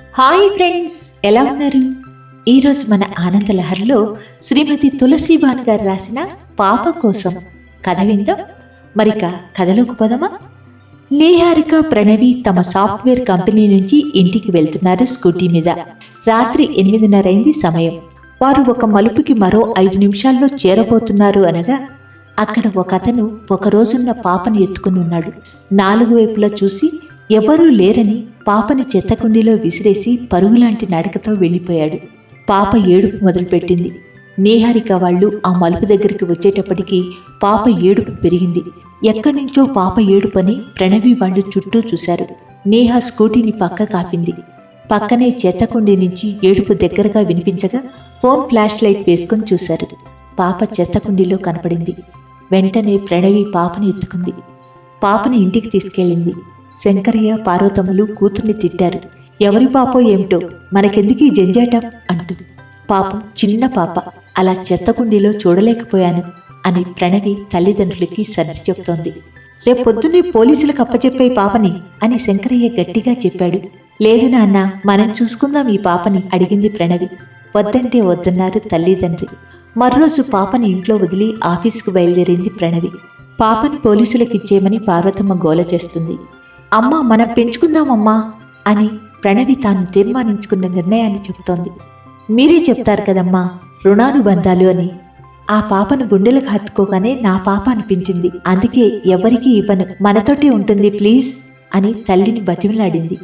Hi friends ఎలా ఉన్నారు? ఈరోజు మన ఆనందలహరిలో శ్రీమతి తులసి గారు రాసిన పాప కోసం కథ విందాం. మరిక కథలోకి పోదామా? నీహారిక ప్రణవి తమ సాఫ్ట్వేర్ కంపెనీ నుంచి ఇంటికి వెళ్తున్నారు స్కూటీ మీద. రాత్రి ఎనిమిదిన్నర అయింది సమయం. వారు ఒక మలుపుకి మరో ఐదు నిమిషాల్లో చేరబోతున్నారు అనగా అక్కడ ఒక అతను ఒక రోజున్న పాపని ఎత్తుకుని ఉన్నాడు. నాలుగు వైపులా చూసి ఎవరూ లేరని పాపని చెత్తకుండీలో విసిరేసి పరుగులాంటి నడకతో వెళ్ళిపోయాడు. పాప ఏడుపు మొదలుపెట్టింది. నీహారిక వాళ్ళు ఆ మలుపు దగ్గరికి వచ్చేటప్పటికి పాప ఏడుపు పెరిగింది. ఎక్కడి నుంచో పాప ఏడుపని ప్రణవి వాళ్ళు చుట్టూ చూశారు. నేహా స్కూటీని పక్క కాపింది. పక్కనే చెత్తకుండీ నుంచి ఏడుపు దగ్గరగా వినిపించగా ఫోన్ ఫ్లాష్ లైట్ వేసుకొని చూశారు. పాప చెత్తకుండీలో కనపడింది. వెంటనే ప్రణవి పాపని ఎత్తుకుంది. పాపని ఇంటికి తీసుకెళ్ళింది. శంకరయ్య పార్వతమ్మలు కూతుర్ని తిట్టారు. ఎవరి పాపో ఏమిటో మనకెందుకీ జంజాటం? అంటూ పాపం చిన్న పాప. అలా చెత్తకుండీలో చూడలేకపోయాను అని ప్రణవి తల్లిదండ్రులకి సర్ది చెప్తోంది. రేపొద్దున్నే పోలీసులకు అప్పచెప్పే పాపని అని శంకరయ్య గట్టిగా చెప్పాడు. లేదు నాన్న మనం చూసుకుందాం ఈ పాపని అడిగింది ప్రణవి. వద్దంటే వద్దన్నారు తల్లిదండ్రి. మరోరోజు పాపని ఇంట్లో వదిలి ఆఫీసుకు బయలుదేరింది ప్రణవి. పాపని పోలీసులకిచ్చేయమని పార్వతమ్మ గోల చేస్తుంది. అమ్మ మనం పెంచుకుందామమ్మా అని ప్రణవి తాను తీర్మానించుకున్న నిర్ణయాన్ని చెబుతోంది. మీరే చెప్తారు కదమ్మా రుణానుబంధాలు అని. ఆ పాపను గుండెలకు హత్తుకోగానే నా పాప అనిపించింది. అందుకే ఎవరికీ ఇవ్వను. మనతోటే ఉంటుంది ప్లీజ్ అని తల్లిని బతిమిలాడింది.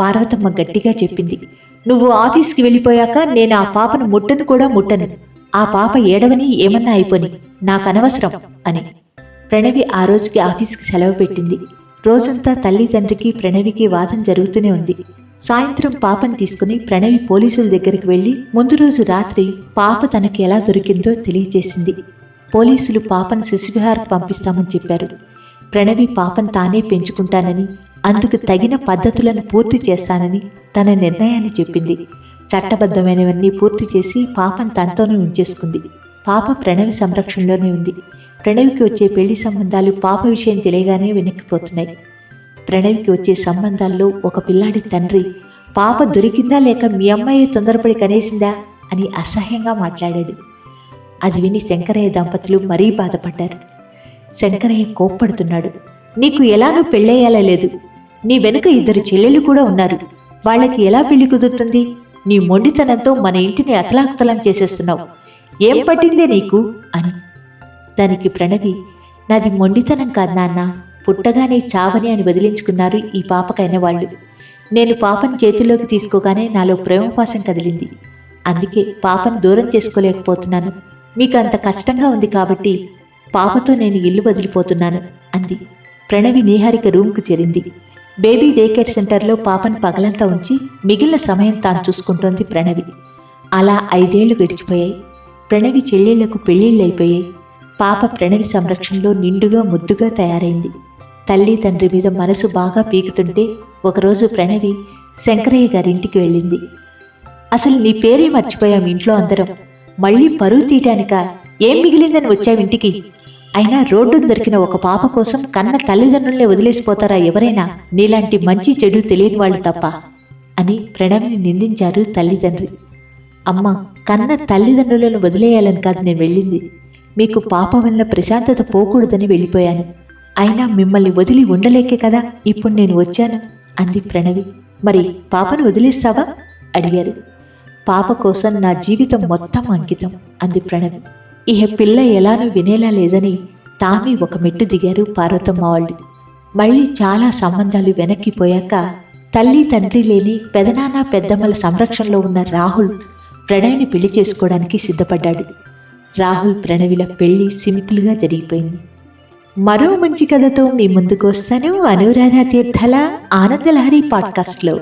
పార్వతమ్మ గట్టిగా చెప్పింది. నువ్వు ఆఫీస్కి వెళ్ళిపోయాక నేను ఆ పాపను ముట్టను కూడా ముట్టను. ఆ పాప ఏడవని ఏమన్నా అయిపోని. నాకనవసరం అని. ప్రణవి ఆ రోజుకి ఆఫీస్కి సెలవు పెట్టింది. రోజంతా తల్లి తండ్రికి ప్రణవికి వాదం జరుగుతూనే ఉంది. సాయంత్రం పాపను తీసుకుని ప్రణవి పోలీసుల దగ్గరికి వెళ్ళి ముందు రోజు రాత్రి పాప తనకి ఎలా దొరికిందో తెలియజేసింది. పోలీసులు పాపను శిశువిహారకు పంపిస్తామని చెప్పారు. ప్రణవి పాపను తానే పెంచుకుంటానని అందుకు తగిన పద్ధతులను పూర్తి చేస్తానని తన నిర్ణయాన్ని చెప్పింది. చట్టబద్ధమైనవన్నీ పూర్తి చేసి పాపను తనతోనే ఉంచేసుకుంది. పాప ప్రణవి సంరక్షణలోనే ఉంది. ప్రణవికి వచ్చే పెళ్ళి సంబంధాలు పాప విషయం తెలియగానే వెనక్కిపోతున్నాయి. ప్రణవికి వచ్చే సంబంధాల్లో ఒక పిల్లాడి తండ్రి పాప దొరికిందా లేక మీ అమ్మాయి తొందరపడి కనేసిందా అని అసహ్యంగా మాట్లాడాడు. అది విని శంకరయ్య దంపతులు మరీ బాధపడ్డారు. శంకరయ్య కోప్పడుతున్నాడు నీకు ఎలానూ పెళ్ళయ్యేలా లేదు. నీ వెనుక ఇద్దరు చెల్లెలు కూడా ఉన్నారు. వాళ్ళకి ఎలా పెళ్ళి కుదురుతుంది? నీ మొండితనంతో మన ఇంటిని అతలాకుతలం చేసేస్తున్నావు. ఏం పట్టిందే నీకు? దానికి ప్రణవి నాది మొండితనం కాదు నాన్న. పుట్టగానే చావని అని వదిలించుకున్నారు ఈ పాపకైన వాళ్ళు. నేను పాపను చేతిలోకి తీసుకోగానే నాలో ప్రేమపాసం కదిలింది. అందుకే పాపను దూరం చేసుకోలేకపోతున్నాను. మీకు అంత కష్టంగా ఉంది కాబట్టి పాపతో నేను ఇల్లు వదిలిపోతున్నాను అంది. ప్రణవి నీహారిక రూమ్కు చేరింది. బేబీ డే కేర్ సెంటర్లో పాపను పగలంతా ఉంచి మిగిలిన సమయం తాను చూసుకుంటోంది ప్రణవి. అలా ఐదేళ్ళు గడిచిపోయాయి. ప్రణవి చెల్లెళ్ళకు అయిపోయాయి పాప ప్రణవి సంరక్షణలో నిండుగా ముద్దుగా తయారైంది. తల్లి తండ్రి మీద మనసు బాగా పీకుతుంటే ఒకరోజు ప్రణవి శంకరయ్య గారింటికి వెళ్ళింది. అసలు నీ పేరే మర్చిపోయాం ఇంట్లో అందరం. మళ్ళీ పరువు తీయటానిక? ఏం మిగిలిందని వచ్చావింటికి అయినా రోడ్డు దొరికిన ఒక పాప కోసం కన్న తల్లిదండ్రులే వదిలేసిపోతారా ఎవరైనా? నీలాంటి మంచి చెడు తెలియని వాళ్ళు తప్ప అని ప్రణవిని నిందించారు తల్లిదండ్రి. అమ్మ కన్న తల్లిదండ్రులను వదిలేయాలని కాదు నేను వెళ్ళింది. మీకు పాప వల్ల ప్రశాంతత పోకూడదని వెళ్ళిపోయాను. అయినా మిమ్మల్ని వదిలి ఉండలేకే కదా ఇప్పుడు నేను వచ్చాను అంది ప్రణవి. మరి పాపను వదిలేస్తావా? అడిగారు. పాప కోసం నా జీవితం మొత్తం అంకితం అంది ప్రణవి. ఇహ పిల్ల ఎలానూ వినేలా లేదని తామే ఒక మెట్టు దిగారు పార్వతమ్మ వాళ్ళు మళ్ళీ చాలా సంబంధాలు వెనక్కిపోయాక తల్లి తండ్రి లేని పెదనాన్న పెద్దమ్మల సంరక్షణలో ఉన్న రాహుల్ ప్రణవిని పెళ్ళి చేసుకోవడానికి సిద్ధపడ్డాడు. రాహుల్ ప్రణవిల పెళ్ళి సింపుల్గా జరిగిపోయింది. మరో మంచి కథతో మీ ముందుకు వస్తాను. అనురాధ తీర్థల ఆనందలహరి పాడ్కాస్ట్లో.